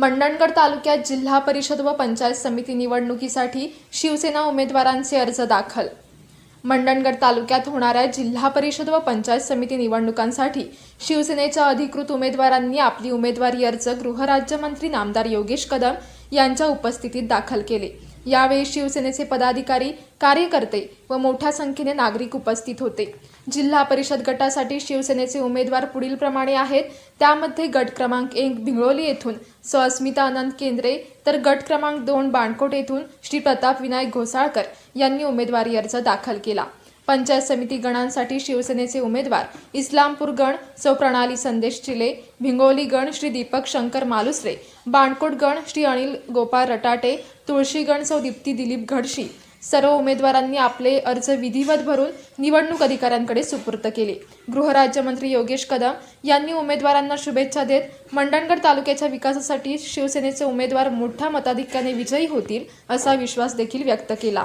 मंडणगड तालुक्यात जिल्हा परिषद व पंचायत समिती निवडणुकीसाठी शिवसेना उमेदवारांचे अर्ज दाखल. मंडणगड तालुक्यात होणाऱ्या जिल्हा परिषद व पंचायत समिती निवडणुकांसाठी शिवसेनेच्या अधिकृत उमेदवारांनी आपली उमेदवारी अर्ज गृहराज्यमंत्री नामदार योगेश कदम यांच्या उपस्थितीत दाखल केले. यावेळी शिवसेनेचे पदाधिकारी कार्यकर्ते व मोठ्या संख्येने नागरिक उपस्थित होते. जिल्हा परिषद गटासाठी शिवसेनेचे उमेदवार पुढीलप्रमाणे आहेत. त्यामध्ये गट क्रमांक एक भिंगळोली येथून सहस्मिता आनंद अनंत केंद्रे तर गट क्रमांक दोन बाणकोट येथून श्री प्रताप विनायक घोसाळकर यांनी उमेदवारी अर्ज दाखल केला. पंचायत समिती गणांसाठी शिवसेनेचे उमेदवार इस्लामपूर गण सौ प्रणाली संदेश चिले भिंगोली गण श्री दीपक शंकर मालुसरे बाणकोट गण श्री अनिल गोपाळ रटाटे तुळशी गण सौ दीप्ती दिलीप घडशी. सर्व उमेदवारांनी आपले अर्ज विधिवत भरून निवडणूक अधिकाऱ्यांकडे सुपूर्द केले. गृहराज्यमंत्री योगेश कदम यांनी उमेदवारांना शुभेच्छा देत मंडणगड तालुक्याच्या विकासासाठी शिवसेनेचे उमेदवार मोठ्या मताधिक्याने विजयी होतील असा विश्वास देखील व्यक्त केला.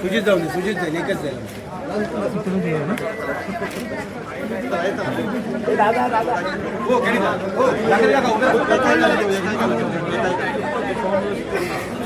सुजित जाऊ दे सुजित जाईल एकच जाईल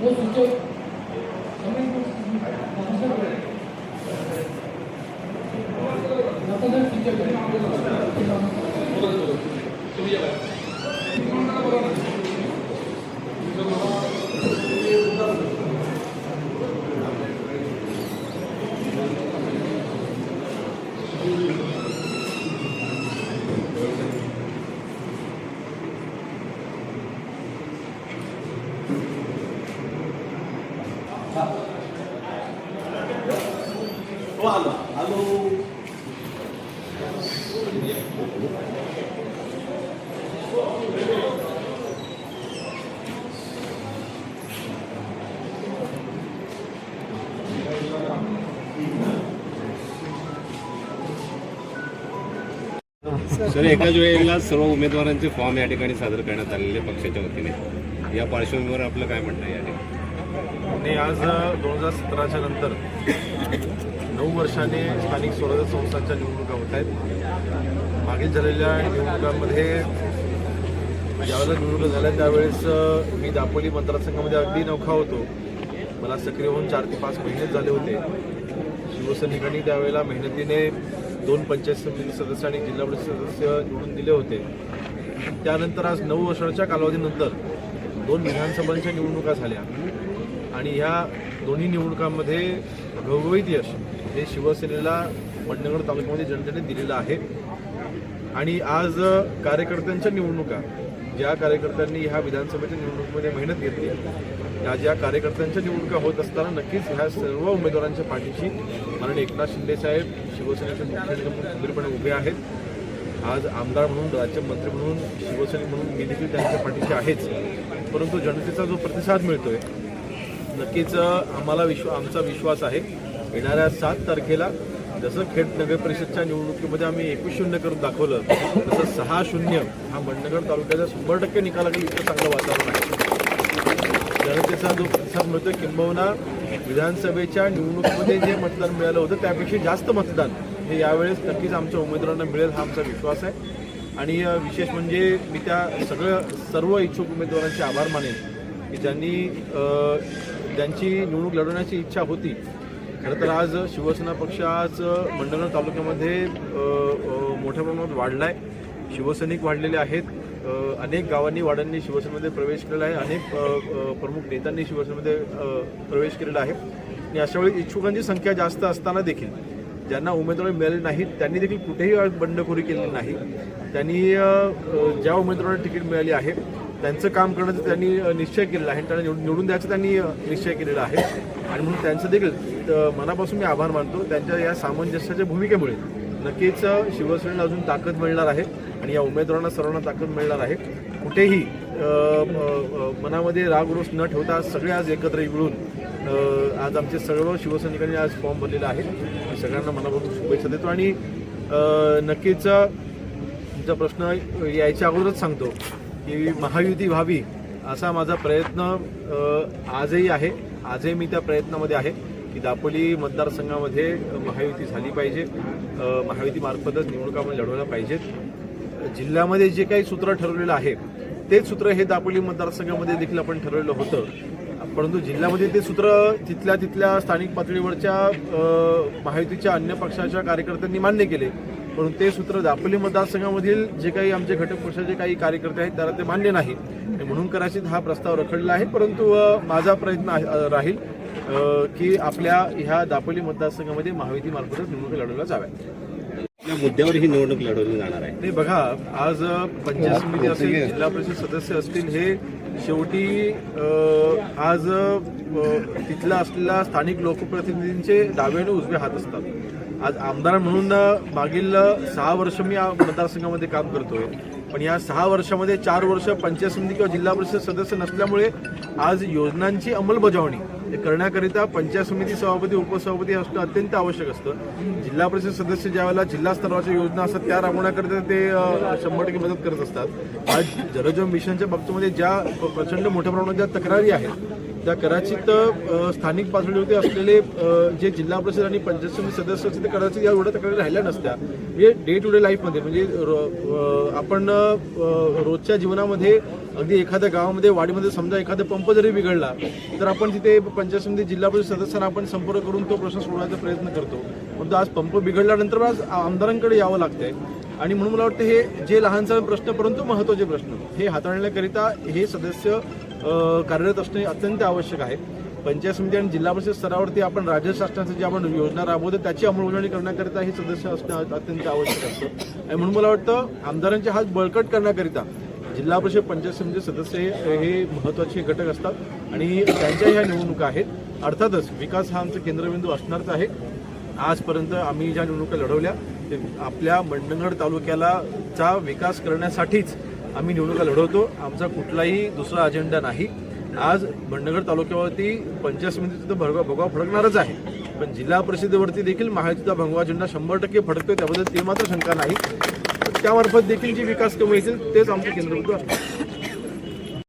中田先生が。सर एकाच वेळेला सर्व उमेदवारांचे फॉर्म या ठिकाणी सादर करण्यात आलेले पक्षाच्या वतीने. या पार्श्वभूमीवर आपलं काय म्हणणं आहे या ठिकाणी? आणि आज दोन हजार सतराच्या नंतर नऊ वर्षाने स्थानिक स्वराज्य संस्थांच्या निवडणुका होत आहेत. मागील झालेल्या निवडणुकांमध्ये ज्यावेळेला निवडणुका झाल्या त्यावेळेस मी दापोली मतदारसंघामध्ये अगदी नौखा होतो. मला सक्रिय होऊन चार ते पाच महिनेच झाले होते. शिवसैनिकांनी त्यावेळेला मेहनतीने दोन पंचायत समिती सदस्य आणि जिल्हा परिषद सदस्य निवडून दिले होते. त्यानंतर आज नऊ वर्षाच्या कालावधीनंतर दोन विधानसभांच्या निवडणुका झाल्या. आणि ह्या दोन्ही निवडणुकांमध्ये घवघवीत यश हे शिवसेनेला मंडणगड तालुक्यामध्ये जनतेने दिलेलं आहे. आणि आज कार्यकर्त्यांच्या निवडणुका ज्या कार्यकर्त्यांनी ह्या विधानसभेच्या निवडणुकीमध्ये मेहनत घेतली ज्या कार्यकर्त्यांच्या निवडणुका होत असताना नक्कीच ह्या सर्व उमेदवारांच्या पाठीशी माननीय एकनाथ शिंदे साहेब शिवसेनेचे मुख्य म्हणून खंबीरपणे उभे आहेत. आज आमदार म्हणून राज्यमंत्री म्हणून शिवसैनिक म्हणून मी देखील त्यांच्या पाठीशी आहेच. परंतु जनतेचा जो प्रतिसाद मिळतोय नक्कीच आम्हाला विश्व आमचा विश्वास आहे. येणाऱ्या सात तारखेला जसं खेड नगर परिषदच्या निवडणुकीमध्ये आम्ही एकवीस शून्य करून दाखवलं तसं सहा शून्य हा मंडणगड तालुक्याचा शंभर टक्के निकालाकडे इतकं चांगलं वातावरण आहे. जनतेचा जो प्रतिसाद मिळतोय किंबहुना विधानसभेच्या निवडणुकीमध्ये जे मतदान मिळालं होतं त्यापेक्षा जास्त मतदान हे यावेळेस नक्कीच आमच्या उमेदवारांना मिळेल हा आमचा विश्वास आहे. आणि विशेष म्हणजे मी त्या सगळं सर्व इच्छुक उमेदवारांचे आभार मानेन की ज्यांनी त्यांची ज्यांची निवडणूक लढवण्याची इच्छा होती. खरं तर आज शिवसेना पक्ष आज मंडणगड तालुक्यामध्ये मोठ्या प्रमाणात वाढला आहे शिवसैनिक वाढलेले आहेत. अनेक गावांनी वाड्यांनी शिवसेनेमध्ये प्रवेश केलेला आहे. अनेक प्रमुख नेत्यांनी शिवसेनेमध्ये प्रवेश केलेला आहे. आणि अशा वेळी इच्छुकांची संख्या जास्त असताना देखील ज्यांना उमेदवारी मिळाले नाहीत त्यांनी देखील कुठेही बंडखोरी केलेली नाही. त्यांनी ज्या उमेदवारांना तिकीट मिळाली आहे त्यांचं काम करण्याचं त्यांनी निश्चय केलेला आहे. आणि त्यांना निवडून निवडून त्यांनी निश्चय केलेला आहे. आणि म्हणून त्यांचं देखील मनापासून मी आभार मानतो. त्यांच्या या सामंजस्याच्या भूमिकेमुळे. नक्कीच शिवसेनेला अजून ताकद मिळणार आहे आणि या उमेदवारांना सर्वांना ताकद मिळणार आहे. कुठेही मनामध्ये रागरोष न ठेवता सगळे आज एकत्र मिळून आज आमचे सर्व शिवसैनिकांनी आज फॉर्म भरलेला आहे. सगळ्यांना मनापासून शुभेच्छा देतो आणि नक्कीच तुमचा प्रश्न यायच्या अगोदरच सांगतो की महायुती व्हावी असा माझा प्रयत्न आजही आहे. आजही मी त्या प्रयत्नामध्ये आहे. की दापोली मतदारसंघामध्ये महायुती झाली पाहिजे. महायुतीमार्फतच निवडणुका आपण लढवायला पाहिजेत. जिल्ह्यामध्ये जे काही सूत्र ठरवलेलं आहे तेच सूत्र हे दापोली मतदारसंघामध्ये देखील आपण ठरवलेलं होतं. परंतु जिल्ह्यामध्ये ते सूत्र तिथल्या तिथल्या स्थानिक पातळीवरच्या महायुतीच्या अन्य पक्षाच्या कार्यकर्त्यांनी मान्य केले. परंतु ते सूत्र दापोली मतदारसंघामधील जे काही आमचे घटक पक्षाचे काही कार्यकर्ते आहेत त्याला ते मान्य नाही. म्हणून कदाचित हा प्रस्ताव रखडला आहे. परंतु माझा प्रयत्न राहील की आपल्या ह्या दापोली मतदारसंघामध्ये महायुतीमार्फतच निवडणुका लढवल्या जाव्यात. या मुद्द्यावर ही निवडणूक लढवली जाणार आहे. नाही बघा आज पंचायत समिती असेल जिल्हा परिषद सदस्य असतील हे शेवटी आज तिथला असलेल्या स्थानिक लोकप्रतिनिधींचे डावे आणि उजवे हात असतात. आज आमदार म्हणून मागील सहा वर्ष मी या मतदारसंघामध्ये काम करतोय. पण या सहा वर्षामध्ये चार वर्ष पंचायत समिती किंवा जिल्हा परिषद सदस्य नसल्यामुळे आज योजनांची अंमलबजावणी हे करण्याकरिता पंचायत समिती सभापती उपसभापती असणं अत्यंत आवश्यक असतं. जिल्हा परिषद सदस्य ज्या वेळेला जिल्हा स्तराच्या योजना असतात त्या राबवण्याकरिता ते शंभर टक्के मदत करत असतात. आज जलजीवन मिशनच्या बाबतीमध्ये ज्या प्रचंड मोठ्या प्रमाणात ज्या तक्रारी आहेत त्या कदाचित स्थानिक पातळीवरती असलेले जे जिल्हा परिषद आणि पंचायत समिती सदस्य असतील ते कदाचित या एवढ्या तक्रारी राहिल्या नसत्या. म्हणजे डे टू डे लाईफमध्ये म्हणजे आपण रोजच्या जीवनामध्ये अगदी एखाद्या गावामध्ये वाडीमध्ये समजा एखादा पंप जरी बिघडला तर आपण तिथे पंचायत समिती जिल्हा परिषद सदस्यांना आपण संपर्क करून तो प्रश्न सोडवायचा प्रयत्न करतो. परंतु आज पंप बिघडल्यानंतर आज आमदारांकडे यावं लागतंय. आणि म्हणून मला वाटतं हे जे लहान सहान प्रश्न परंतु महत्त्वाचे प्रश्न हे हाताळण्याकरिता हे सदस्य कार्यरत असणे अत्यंत आवश्यक आहे. पंचायत समिती आणि जिल्हा परिषद स्तरावरती आपण राज्य शासनाचं जी आपण योजना राबवतो त्याची अंमलबजावणी करण्याकरिता हे सदस्य असणं अत्यंत आवश्यक असतं. आणि म्हणून मला वाटतं आमदारांचे हात बळकट करण्याकरिता जिल्हा परिषद पंचायत समिती सदस्य हे हे महत्त्वाचे घटक असतात आणि त्यांच्या ह्या निवडणुका आहेत. अर्थातच विकास हा आमचा केंद्रबिंदू असणारच आहे. आजपर्यंत आम्ही ज्या निवडणुका लढवल्या ते आपल्या मंडणगड तालुक्याला चा विकास करण्यासाठीच आम्ही निवडणुका लढवतो. आमचा कुठलाही दुसरा अजेंडा नाही. आज मंडणगड तालुक्यावरती पंचायत समितीचा तर भगवा भगवा फडकणारच आहे. पण जिल्हा परिषदेवरती देखील महायुतीचा भगवा झेंडा शंभर टक्के फडकतोय त्याबद्दल ते मात्र शंका नाही. त्यामार्फत देखील जी विकास कमी येतील तेच आमचं केंद्र आहे.